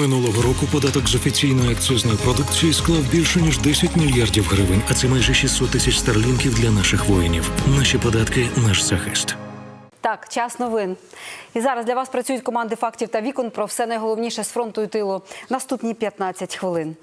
Минулого року податок з офіційної акцизної продукції склав більше ніж 10 мільярдів гривень, а це майже 600 тисяч старлінків для наших воїнів. Наші податки наш захист. Так, час новин. І зараз для вас працюють команди фактів та вікон про все найголовніше з фронту і тилу. Наступні 15 хвилин.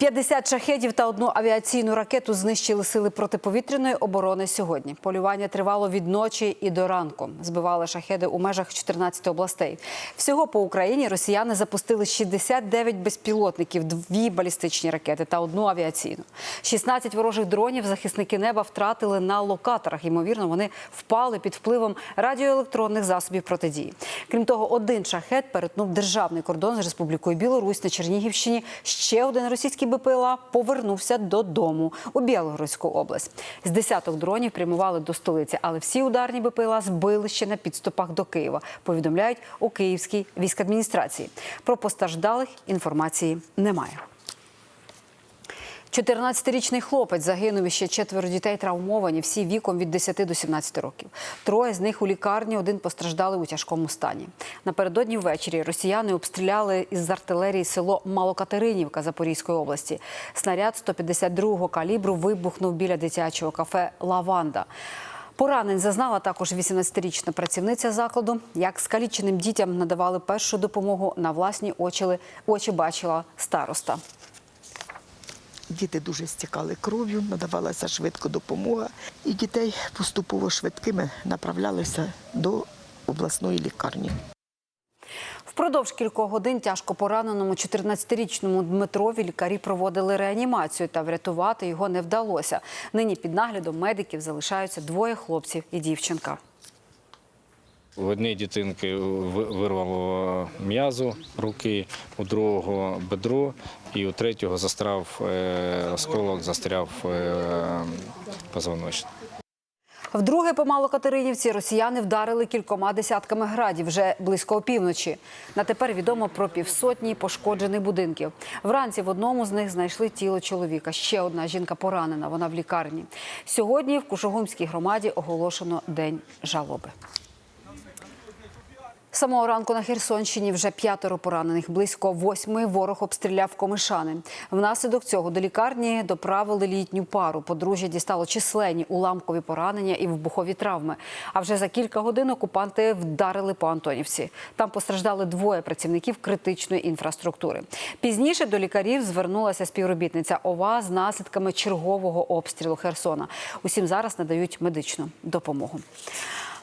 50 шахедів та одну авіаційну ракету знищили сили протиповітряної оборони сьогодні. Полювання тривало від ночі і до ранку. Збивали шахеди у межах 14 областей. Всього по Україні росіяни запустили 69 безпілотників, дві балістичні ракети та одну авіаційну. 16 ворожих дронів захисники неба втратили на локаторах. Ймовірно, вони впали під впливом радіоелектронних засобів протидії. Крім того, один шахет перетнув державний кордон з Республікою Білорусь на Чернігівщині. Ще один російський БПЛА повернувся додому у Білгородську область. З десяток дронів прямували до столиці, але всі ударні БПЛА збили ще на підступах до Києва. Повідомляють у Київській військадміністрації. Про постраждалих інформації немає. 14-річний хлопець загинув ще четверо дітей травмовані, всі віком від 10 до 17 років. Троє з них у лікарні, один постраждали у тяжкому стані. Напередодні ввечері росіяни обстріляли із артилерії село Малокатеринівка Запорізької області. Снаряд 152-го калібру вибухнув біля дитячого кафе Лаванда. Поранень зазнала також 18-річна працівниця закладу. Як скаліченим дітям надавали першу допомогу на власні очі, очі бачила староста. Діти дуже стікали кров'ю, надавалася швидко допомога, і дітей поступово швидкими направлялися до обласної лікарні. Впродовж кількох годин тяжко пораненому 14-річному Дмитрові лікарі проводили реанімацію, та врятувати його не вдалося. Нині під наглядом медиків залишаються двоє хлопців і дівчинка. У однієї дитинки вирвало м'язу руки, у другого бедро, і у третього застряв е, осколок, застряв е, позвоночник. Вдруге по Малокатеринівці росіяни вдарили кількома десятками градів вже близько опівночі. На тепер відомо про півсотні пошкоджених будинків. Вранці в одному з них знайшли тіло чоловіка. Ще одна жінка поранена. Вона в лікарні. Сьогодні в Кушугумській громаді оголошено день жалоби. Самого ранку на Херсонщині вже п'ятеро поранених. Близько восьми ворог обстріляв комишани. Внаслідок цього до лікарні доправили літню пару. Подружжя дістало численні уламкові поранення і вибухові травми. А вже за кілька годин окупанти вдарили по Антонівці. Там постраждали двоє працівників критичної інфраструктури. Пізніше до лікарів звернулася співробітниця ОВА з наслідками чергового обстрілу Херсона. Усім зараз надають медичну допомогу.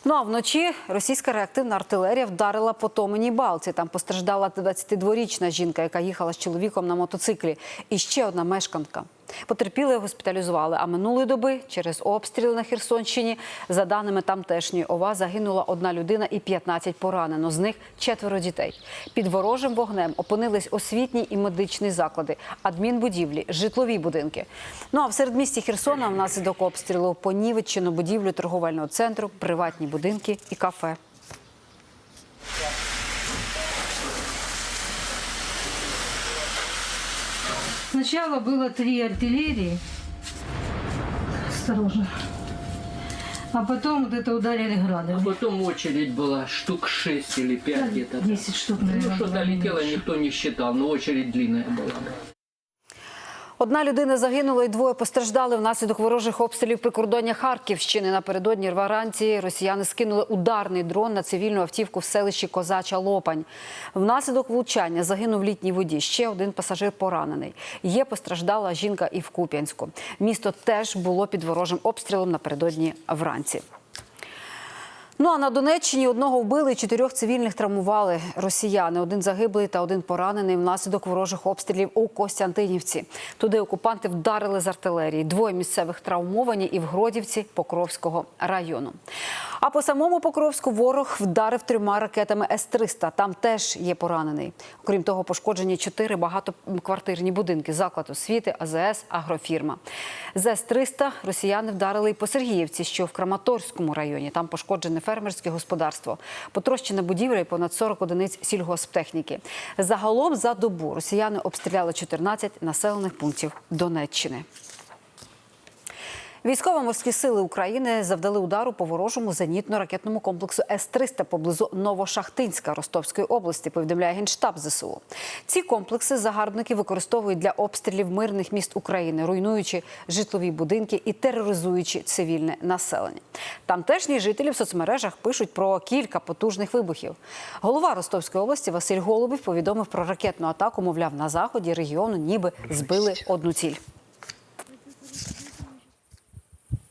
Ну а вночі російська реактивна артилерія вдарила по Томені Балці. Там постраждала 22-річна жінка, яка їхала з чоловіком на мотоциклі. І ще одна мешканка. Потерпіли госпіталізували. А минулої доби через обстріли на Херсонщині, за даними тамтешньої ОВА, загинула одна людина і 15 поранено. З них четверо дітей. Під ворожим вогнем опинились освітні і медичні заклади, адмінбудівлі, житлові будинки. Ну а в середмісті Херсона внаслідок обстрілу понівечено будівлю торговельного центру, приватні будинки і кафе. Сначала было три артиллерии. Осторожно. А потом вот это ударили грады. А потом очередь была штук 6 или 5 где-то. 10 штук, Ну, наверное, что-то было, не летело, меньше. никто не считал, но очередь длинная была. Одна людина загинула і двоє постраждали внаслідок ворожих обстрілів прикордоння Харківщини. Напередодні вранці росіяни скинули ударний дрон на цивільну автівку в селищі Козача Лопань. Внаслідок влучання загинув літній водій. Ще один пасажир поранений. Є постраждала жінка і в Куп'янську. Місто теж було під ворожим обстрілом напередодні вранці. Ну а на Донеччині одного вбили, чотирьох цивільних травмували росіяни. Один загиблий та один поранений внаслідок ворожих обстрілів у Костянтинівці. Туди окупанти вдарили з артилерії. Двоє місцевих травмовані і в Гродівці Покровського району. А по самому Покровську ворог вдарив трьома ракетами С-300. Там теж є поранений. Окрім того, пошкоджені чотири багатоквартирні будинки, заклад освіти, АЗС, агрофірма. З С-300 росіяни вдарили і по Сергіївці, що в Краматорському районі. Там пошкоджене фермерське господарство. Потрощена будівля і понад 40 одиниць сільгосптехніки. Загалом за добу росіяни обстріляли 14 населених пунктів Донеччини. Військово-морські сили України завдали удару по ворожому зенітно-ракетному комплексу С-300 поблизу Новошахтинська Ростовської області, повідомляє Генштаб ЗСУ. Ці комплекси загарбники використовують для обстрілів мирних міст України, руйнуючи житлові будинки і тероризуючи цивільне населення. Тамтешні жителі в соцмережах пишуть про кілька потужних вибухів. Голова Ростовської області Василь Голубів повідомив про ракетну атаку. Мовляв, на заході регіону ніби збили одну ціль.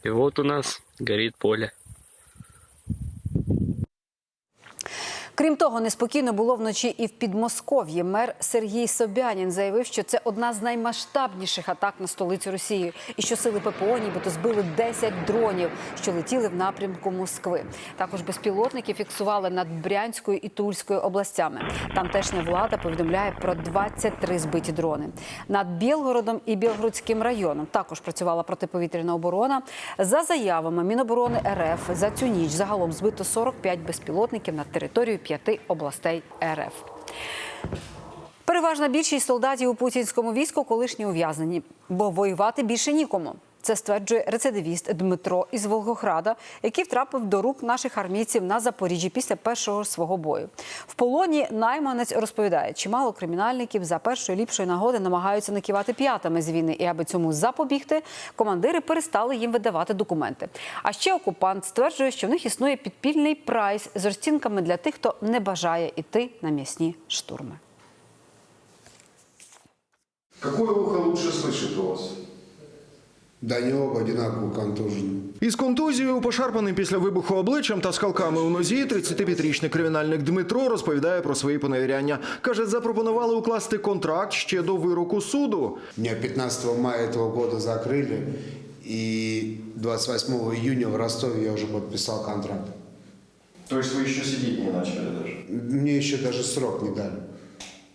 И вот у нас горит поле. Крім того, неспокійно було вночі і в Підмосков'ї. Мер Сергій Собянін заявив, що це одна з наймасштабніших атак на столицю Росії, і що сили ППО нібито збили 10 дронів, що летіли в напрямку Москви. Також безпілотники фіксували над Брянською і Тульською областями. Тамтешня влада повідомляє про 23 збиті дрони. Над Білгородом і Білгородським районом також працювала протиповітряна оборона. За заявами Міноборони РФ за цю ніч загалом збито 45 безпілотників на територію п'яти областей РФ. Переважна більшість солдатів у путінському війську колишні ув'язнені, бо воювати більше нікому. Це стверджує рецидивіст Дмитро із Волгограда, який втрапив до рук наших армійців на Запоріжжі після першого свого бою. В полоні найманець розповідає, чимало кримінальників за першої ліпшої нагоди намагаються накивати п'ятами з війни, і аби цьому запобігти, командири перестали їм видавати документи. А ще окупант стверджує, що в них існує підпільний прайс з розцінками для тих, хто не бажає іти на м'ясні штурми. Какое ухо лучше слышит у вас? Да не оба одинаково контужены. Із контузією, пошарпаним після вибуху обличчям та скалками у нозі, 35-річний кримінальник Дмитро розповідає про свої поневіряння. Каже, запропонували укласти контракт ще до вироку суду. Меня 15 мая этого года закрыли, и 28 июня в Ростове я уже подписал контракт. То есть вы еще сидеть не начали даже? Мне еще даже срок не дали.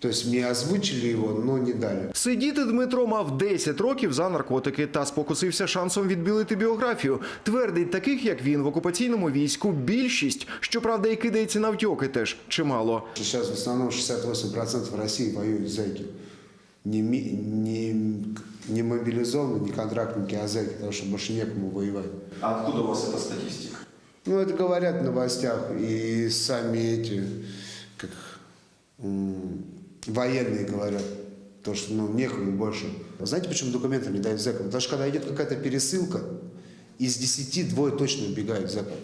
То есть мне озвучили его, но не дали. Сидіти Дмитро мав 10 років за наркотики та спокусився шансом відбілити біографію. Твердить, таких як він в окупаційному війську більшість. Щоправда, і кидається на втьоки теж чимало. Сейчас в основном 68% России воюют зэки. Не, ми- не, не мобилизованные, не контрактники, а зэки, потому что больше некому воевать. А откуда у вас эта статистика? Ну, это говорят в новостях, и сами эти, как м, военные говорят, то, что ну, некому больше. Знаете, почему документы не дают зэкам? Потому что когда идет какая-то пересылка, из 10 двое точно убегают зэкам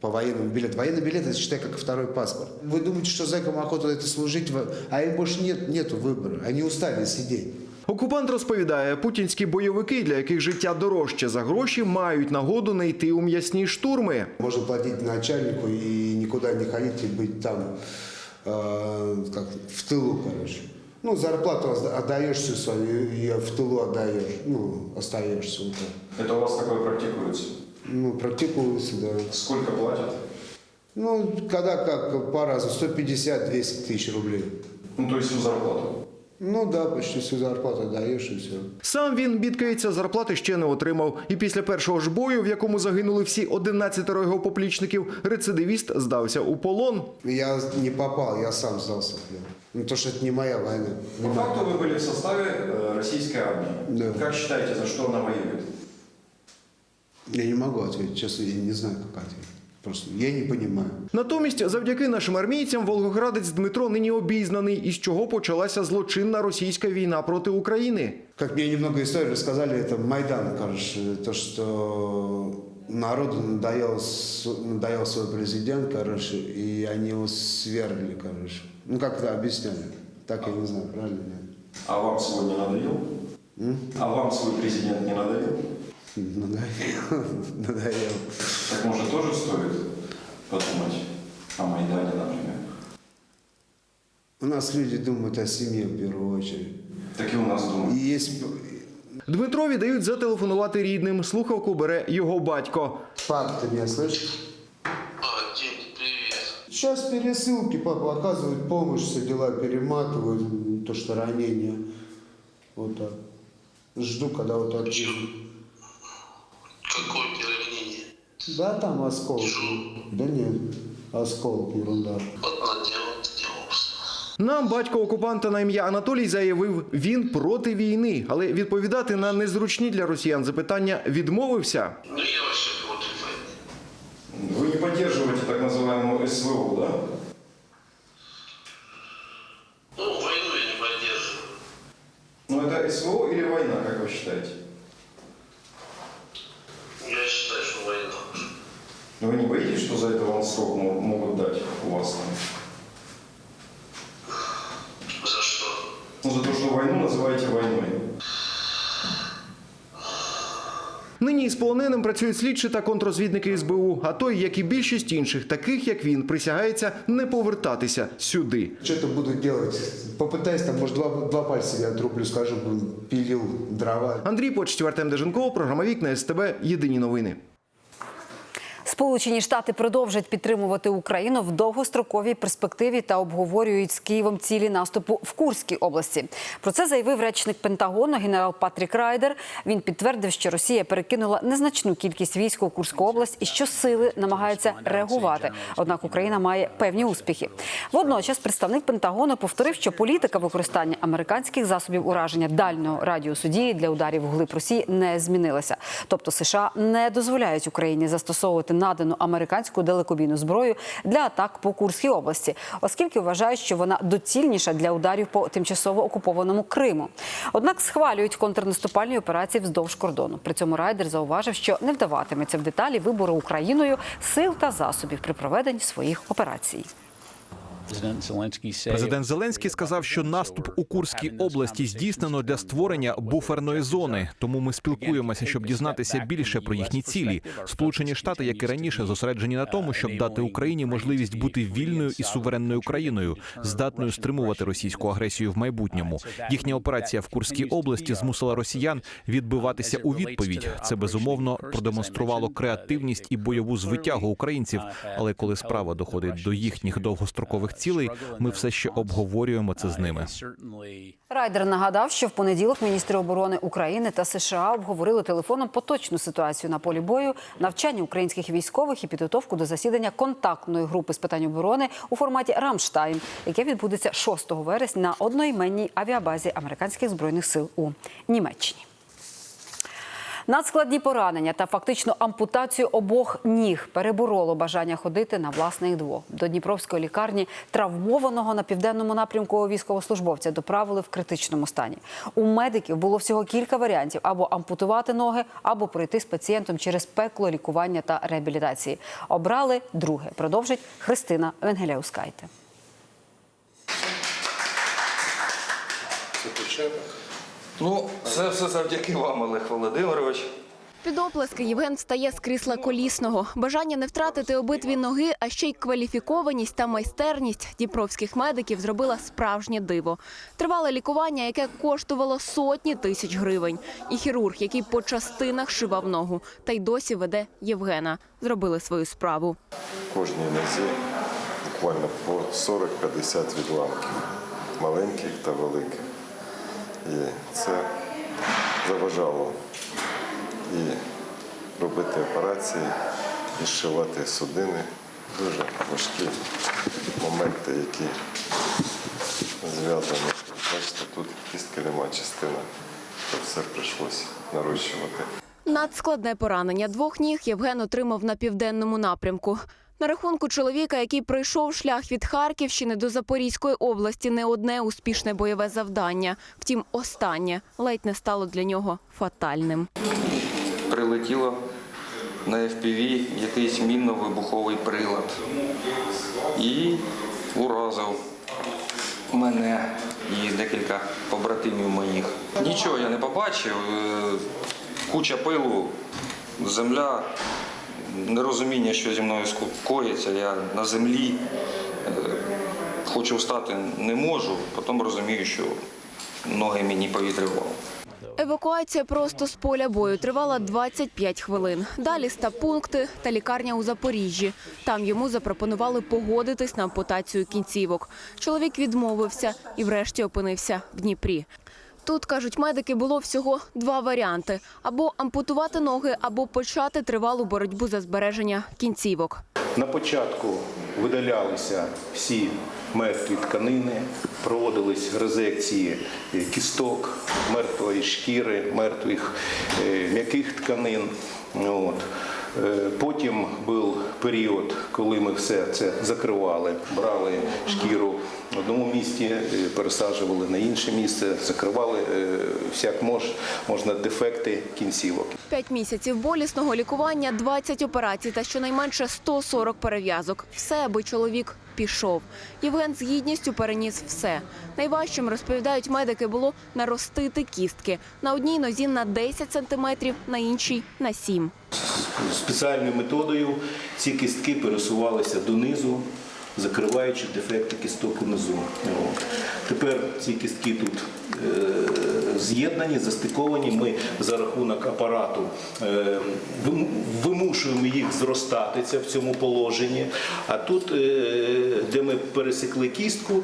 по военному билету. Военный билет, это считай, как второй паспорт. Вы думаете, что зэкам охота это служить, в- а им больше нет, нету выбора. Они устали сидеть. Окупант розповідає, путінські бойовики, для яких життя дорожче за гроші, мають нагоду не йти у м'ясні штурми. Можно платить начальнику и никуда не ходить и быть там, э, как в тылу, короче. Ну, зарплату отда- отдаешь всю свою и в тылу отдаешь, ну, остаешься. Вот так. Это у вас такое практикуется? Ну, практикуется, да. Сколько платят? Ну, когда как, по разу, 150-200 тысяч рублей. Ну, то есть всю зарплату. Ну да, почти всю зарплату отдаешь и все. Сам він бідкається, зарплати ще не отримав. І після першого ж бою, в якому загинули всі 11 його поплічників, рецидивіст здався у полон. Я не попал, я сам сдался. в плен. Ну, то, что это не моя война. Не По моя. факту вы были в составе э, российской армии. Да. Как считаете, за что она воюет? Я не могу ответить, честно, я не знаю, как ответить. Просто я не понимаю. Натомість, завдяки нашим армійцям, волгоградець Дмитро нині обізнаний, із чого почалася злочинна російська війна проти України. Как мне немного истории рассказали, это Майдан, короче, то, что народу надоел, с- надоел свой президент, короче, и они его свергли, короче. Ну, как это объясняли? Так я не знаю, правильно нет? А вам свой не надоел? А вам свой президент не надоел? Надоел. Надоел. Так может тоже стоит подумать о Майдане, например? У нас люди думают о семье в первую очередь. Так и у нас И думают. есть... Дмитрові дають зателефонувати рідним. Слухавку бере його батько. Пап, ты меня слышишь? Сейчас пересылки, папа, оказывают помощь, все дела перематывают, м, то, что ранение. Вот так. Жду, когда вот так. Да, там осколок. Да нет, осколок, ерунда. Вот наделал, делался. Нам батько окупанта на ім'я Анатолій заявив, він проти війни, але відповідати на незручні для росіян запитання відмовився. Вы не поддерживаете так называемую СВО, да? Ну, войну я не поддерживаю. Ну это СВО или война, как вы считаете? что за это вам срок мо- могут дать у вас? там? За что? Ну, за то, что войну называете войной. Нині із полоненим працюють слідчі та контрозвідники СБУ. А той, як і більшість інших, таких як він, присягається не повертатися сюди. Что-то буду делать. Попытаюсь, там, может, два, два пальца я отрублю, скажу, пилил дрова. Андрій Почтів, Артем Деженков, програма Вікна СТБ. Єдині новини. Сполучені Штати продовжать підтримувати Україну в довгостроковій перспективі та обговорюють з Києвом цілі наступу в Курській області. Про це заявив речник Пентагону генерал Патрік Райдер. Він підтвердив, що Росія перекинула незначну кількість військ у Курську область і що сили намагаються реагувати. Однак Україна має певні успіхи. Водночас представник Пентагону повторив, що політика використання американських засобів ураження дальнього радіусу дії для ударів глиб Росії не змінилася. Тобто США не дозволяють Україні застосовувати надану американську далекобійну зброю для атак по Курській області, оскільки вважають, що вона доцільніша для ударів по тимчасово окупованому Криму. Однак схвалюють контрнаступальні операції вздовж кордону. При цьому райдер зауважив, що не вдаватиметься в деталі вибору Україною сил та засобів при проведенні своїх операцій. Президент Зеленський сказав, що наступ у Курській області здійснено для створення буферної зони. Тому ми спілкуємося, щоб дізнатися більше про їхні цілі. Сполучені Штати, як і раніше, зосереджені на тому, щоб дати Україні можливість бути вільною і суверенною країною, здатною стримувати російську агресію в майбутньому. Їхня операція в Курській області змусила росіян відбиватися у відповідь. Це безумовно продемонструвало креативність і бойову звитягу українців. Але коли справа доходить до їхніх довгострокових цілей, ми все ще обговорюємо це з ними. Райдер нагадав, що в понеділок міністри оборони України та США обговорили телефоном поточну ситуацію на полі бою, навчання українських військових і підготовку до засідання контактної групи з питань оборони у форматі Рамштайн, яке відбудеться 6 вересня на одноіменній авіабазі американських збройних сил у Німеччині. Надскладні поранення та фактично ампутацію обох ніг перебороло бажання ходити на власних двох. До Дніпровської лікарні травмованого на південному напрямку військовослужбовця доправили в критичному стані. У медиків було всього кілька варіантів: або ампутувати ноги, або пройти з пацієнтом через пекло лікування та реабілітації. Обрали друге. Продовжить Христина Венгеляускайте. Ну, це все завдяки вам, Олег Володимирович. Під оплески Євген встає з крісла колісного. Бажання не втратити обидві ноги, а ще й кваліфікованість та майстерність дніпровських медиків зробила справжнє диво. Тривале лікування, яке коштувало сотні тисяч гривень. І хірург, який по частинах шивав ногу, та й досі веде Євгена. Зробили свою справу. Кожній нозі буквально по 40-50 відламків, маленьких та великих. І це заважало і робити операції, і зшивати судини. Дуже важкі моменти, які зв'язані. Бачите, тут кістки нема частина. Це все прийшлося нарощувати. Надскладне поранення двох ніг Євген отримав на південному напрямку. На рахунку чоловіка, який пройшов шлях від Харківщини до Запорізької області, не одне успішне бойове завдання. Втім, останнє ледь не стало для нього фатальним. Прилетіло на FPV якийсь мінно-вибуховий прилад. І уразив мене і декілька побратимів моїх. Нічого я не побачив. е, Куча пилу, земля, нерозуміння, що зі мною коїться. Я на землі е, хочу встати, не можу, потім розумію, що ноги мені повітрювали. Евакуація просто з поля бою тривала 25 хвилин. Далі стаб-пункти та лікарня у Запоріжжі. Там йому запропонували погодитись на ампутацію кінцівок. Чоловік відмовився і врешті опинився в Дніпрі. Тут, кажуть медики, було всього два варіанти: або ампутувати ноги, або почати тривалу боротьбу за збереження кінцівок. На початку видалялися всі мертві тканини, проводились резекції кісток, мертвої шкіри, мертвих е, м'яких тканин. От. Е, Потім був період, коли ми все це закривали, брали шкіру в одному місці, е, пересаджували на інше місце, закривали е, всяк мож, можна дефекти кінцівок. П'ять місяців болісного лікування, 20 операцій та щонайменше 140 перев'язок. Все, аби чоловік пішов. Євген з гідністю переніс все. Найважчим, розповідають медики, було наростити кістки. На одній нозі на 10 сантиметрів, на іншій – на 7. Спеціальною методою ці кістки пересувалися донизу, закриваючи дефекти кісток унизу. Тепер ці кістки тут е, з'єднані, застиковані. Ми за рахунок апарату е, вимушуємо їх зростати це в цьому положенні. А тут, е, де ми пересекли кістку,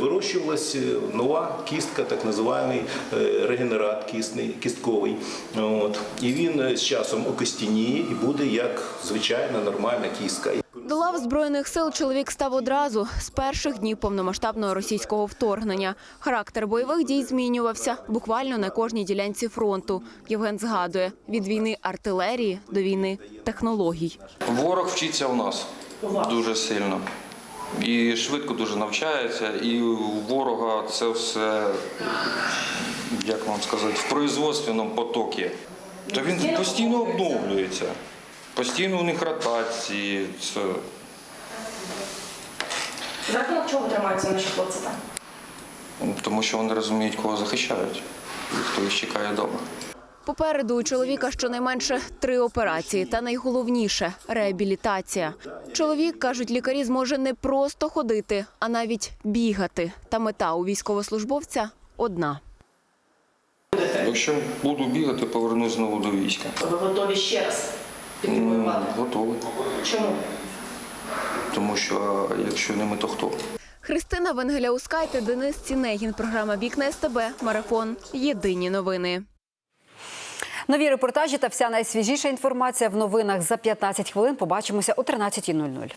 вирощувалася нова кістка, так називаємий е, регенерат кістний, кістковий. От. І він з часом окостяніє і буде як звичайна нормальна кістка. До лав Збройних сил чоловік став одразу з перших днів повномасштабного російського вторгнення. Характер бойових дій змінювався буквально на кожній ділянці фронту. Євген згадує від війни артилерії до війни технологій. Ворог вчиться в нас дуже сильно. І швидко дуже навчається, і у ворога це все, як вам сказати, в производственному потокі. То він постійно обновлюється. Постійно у них ротації. Це... За рахунок чого тримаються наші хлопці там? Тому що вони розуміють, кого захищають, хто їх чекає вдома. Попереду у чоловіка щонайменше три операції, та найголовніше реабілітація. Чоловік кажуть, лікарі зможе не просто ходити, а навіть бігати. Та мета у військовослужбовця одна. Якщо буду бігати, повернусь знову до війська. Ви готові ще раз Готовий. Чому? Тому що якщо не ми, то хто? Христина Венгеляускайте, Денис Цінегін. Програма Вікна СТБ. Марафон. Єдині новини. Нові репортажі та вся найсвіжіша інформація в новинах за 15 хвилин. Побачимося о 13.00.